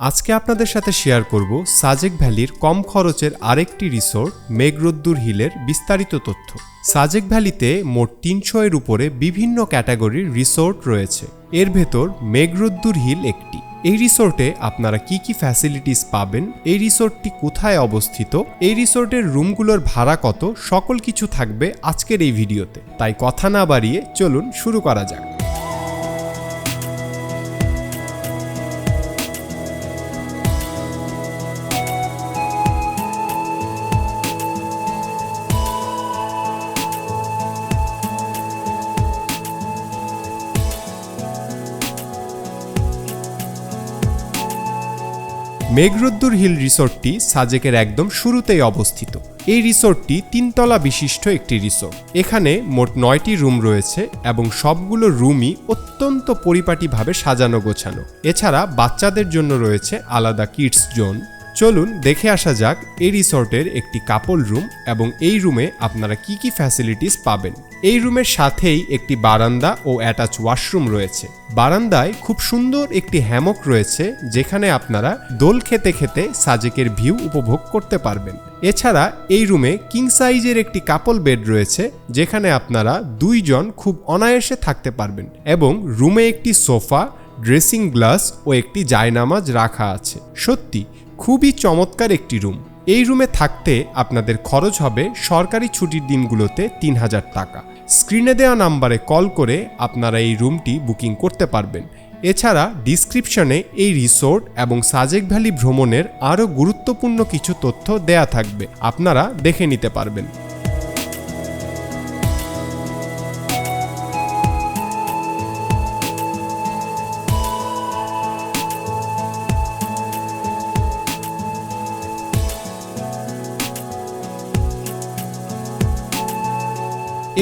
আজকে আপনাদের সাথে শেয়ার করব সাজেক ভ্যালির কম খরচের আরেকটি রিসোর্ট মেঘরোদ্দুর হিলের বিস্তারিত তথ্য। সাজেক ভ্যালিতে মোট তিনশো এর উপরে বিভিন্ন ক্যাটাগরির রিসোর্ট রয়েছে। এর ভেতর মেঘরোদ্দুর হিল একটি। এই রিসোর্টে আপনারা কি কি ফ্যাসিলিটিস পাবেন, এই রিসোর্টটি কোথায় অবস্থিত, এই রিসোর্টের রুমগুলোর ভাড়া কত, সকল কিছু থাকবে আজকের এই ভিডিওতে তাই কথা না বাড়িয়ে চলুন শুরু করা যাক। মেঘরোদ্দুর হিল রিসোর্টটি সাজেকের একদম শুরুতেই অবস্থিত। এই রিসোর্টটি তিনতলা বিশিষ্ট একটি রিসোর্ট। এখানে মোট নয়টি রুম রয়েছে এবং সবগুলো রুমই অত্যন্ত পরিপাটিভাবে সাজানো গোছানো। এছাড়া বাচ্চাদের জন্য রয়েছে আলাদা কিডস জোন। চলুন দেখে আসা যাক এই রিসর্টের একটি কাপল রুম এবং এই রুমে আপনারা কি কি ফ্যাসিলিটিস পাবেন। এই রুমের সাথেই একটি বারান্দা ও অ্যাটাচ ওয়াশরুম রয়েছে। বারান্দায় খুব সুন্দর একটি হ্যামক রয়েছে, যেখানে আপনারা দোল খেতে খেতে সাজেকের ভিউ উপভোগ করতে পারবেন। এছাড়া এই রুমে কিং সাইজের একটি কাপল বেড রয়েছে, যেখানে আপনারা দুইজন খুব অনায়াসে থাকতে পারবেন এবং রুমে একটি সোফা ড্রেসিং গ্লাস ও একটি জায়নামাজ রাখা আছে। সত্যি খুবই চমৎকার একটি রুম। এই রুমে থাকতে আপনাদের খরচ হবে সরকারি ছুটির দিনগুলোতে তিন হাজার টাকা। স্ক্রিনে দেওয়া নাম্বারে কল করে আপনারা এই রুমটি বুকিং করতে পারবেন। এছাড়া ডিসক্রিপশনে এই রিসোর্ট এবং সাজেক ভ্যালি ভ্রমণের আরও গুরুত্বপূর্ণ কিছু তথ্য দেয়া থাকবে। আপনারা দেখে নিতে পারবেন।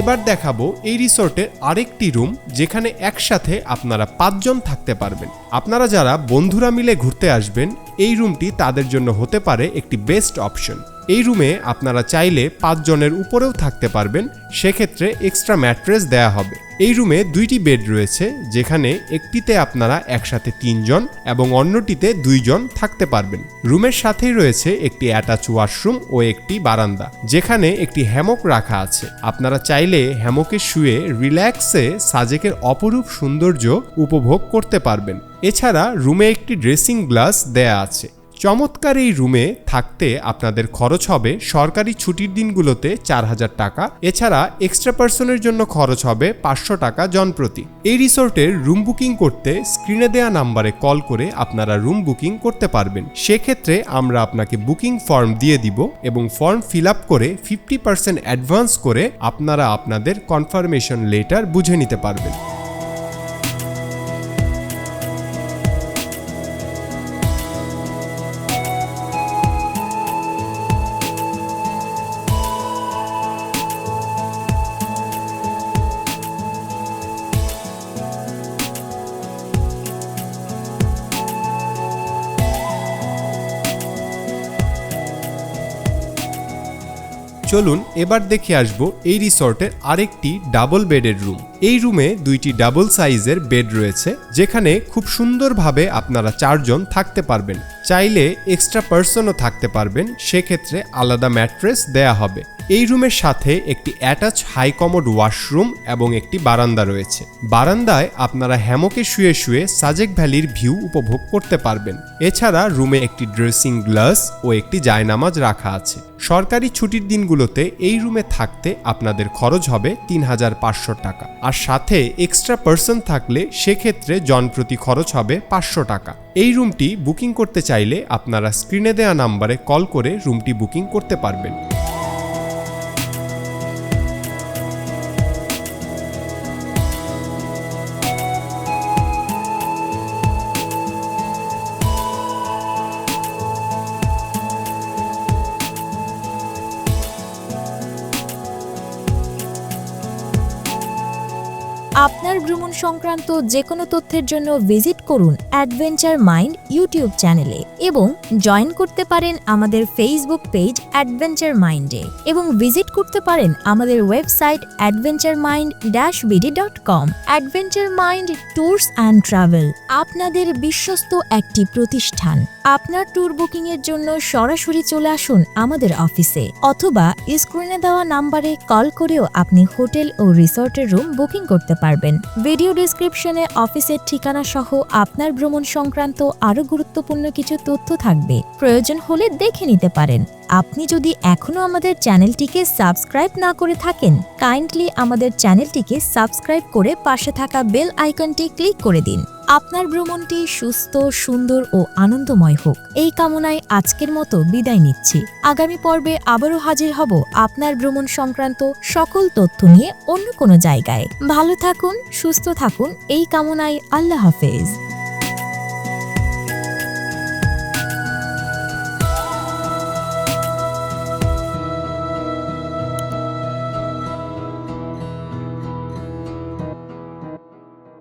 এবার দেখাবো এই রিসোর্টের আরেকটি রুম যেখানে একসাথে আপনারা পাঁচজন থাকতে পারবেন। আপনারা যারা বন্ধুরা মিলে ঘুরতে আসবেন, এই রুমটি তাদের জন্য হতে পারে একটি বেস্ট অপশন। এই রুমে আপনারা চাইলে পাঁচজনের উপরেও থাকতে পারবেন, সেক্ষেত্রে এক্সট্রা ম্যাট্রেস দেয়া হবে। এই রুমে দুইটি বেড রয়েছে, যেখানে একটিতে আপনারা একসাথে তিনজন এবং অন্যটিতে দুইজন থাকতে পারবেন। রুমের সাথেই রয়েছে একটি অ্যাটাচ ওয়াশরুম ও একটি বারান্দা, যেখানে একটি হ্যামক রাখা আছে। আপনারা চাইলে হ্যামকে শুয়ে রিল্যাক্সে সাজেকের অপরূপ সৌন্দর্য উপভোগ করতে পারবেন। এছাড়া রুমে একটি ড্রেসিং গ্লাস দেয়া আছে। চমৎকার এই রুমে থাকতে আপনাদের খরচ হবে সরকারি ছুটির দিনগুলোতে চার হাজার টাকা। এছাড়া এক্সট্রা পার্সনের জন্য খরচ হবে পাঁচশো টাকা জনপ্রতি। এই রিসোর্টের রুম বুকিং করতে স্ক্রিনে দেওয়া নাম্বারে কল করে আপনারা রুম বুকিং করতে পারবেন। সেক্ষেত্রে আমরা আপনাকে বুকিং ফর্ম দিয়ে দিব এবং ফর্ম ফিল আপ করে ফিফটি পার্সেন্ট অ্যাডভান্স করে আপনারা আপনাদের কনফার্মেশন লেটার বুঝে নিতে পারবেন। চলুন এবার দেখে আসব এই রিসর্টের আরেকটি ডাবল বেডের রুম। এই রুমে দুইটি ডাবল সাইজের বেড রয়েছে, যেখানে খুব সুন্দরভাবে আপনারা চারজন থাকতে পারবেন। চাইলে এক্সট্রা পার্সনও থাকতে পারবেন, সেক্ষেত্রে আলাদা ম্যাট্রেস দেয়া হবে। এই রুমের সাথে একটি অ্যাটাচ হাই কমোড ওয়াশরুম এবং একটি বারান্দা রয়েছে। বারান্দায় আপনারা হ্যামকে শুয়ে শুয়ে সাজেক ভ্যালির ভিউ উপভোগ করতে পারবেন। এছাড়া রুমে একটি ড্রেসিং গ্লাস ও একটি জায়নামাজ রাখা আছে। সরকারি ছুটির দিনগুলোতে এই রুমে থাকতে আপনাদের খরচ হবে তিন হাজার পাঁচশো টাকা। আর সাথে এক্সট্রা পার্সন থাকলে সেক্ষেত্রে জনপ্রতি খরচ হবে পাঁচশো টাকা। এই রুমটি বুকিং করতে চাইলে আপনারা স্ক্রিনে দেওয়া নাম্বারে কল করে রুমটি বুকিং করতে পারবেন। আপনার ভ্রমণ সংক্রান্ত যে কোনো তথ্যের জন্য ভিজিট করুন অ্যাডভেঞ্চার মাইন্ড ইউটিউব চ্যানেলে এবং জয়েন করতে পারেন আমাদের ফেসবুক পেজ অ্যাডভেঞ্চার মাইন্ডে এবং ভিজিট করতে পারেন আমাদের website adventure mind dash BD dot com. Adventure mind tours and travel, আপনাদের বিশ্বস্ত একটি প্রতিষ্ঠান। আপনার ট্যুর বুকিং এর জন্য সরাসরি চলে আসুন আমাদের অফিসে অথবা স্ক্রিনে দেওয়া নাম্বারে কল করেও আপনি হোটেল ও রিসর্টের রুম বুকিং করতে পারবেন। ভিডিও ডিসক্রিপশনে অফিসের ঠিকানা সহ আপনার ভ্রমণ সংক্রান্ত আরও গুরুত্বপূর্ণ কিছু তথ্য থাকবে। প্রয়োজন হলে দেখে নিতে পারেন। আপনি যদি এখনও আমাদের চ্যানেলটিকে সাবস্ক্রাইব না করে থাকেন কাইন্ডলি আমাদের চ্যানেলটিকে সাবস্ক্রাইব করে পাশে থাকা বেল আইকনটি ক্লিক করে দিন। আপনার ভ্রমণটি সুস্থ, সুন্দর ও আনন্দময় হোক। এই কামনায় আজকের মতো বিদায় নিচ্ছি। আগামী পর্বে আবারও হাজির হব আপনার ভ্রমণ সংক্রান্ত সকল তথ্য নিয়ে অন্য কোনো জায়গায়। ভালো থাকুন, সুস্থ থাকুন। এই কামনায় আল্লাহ হাফেজ।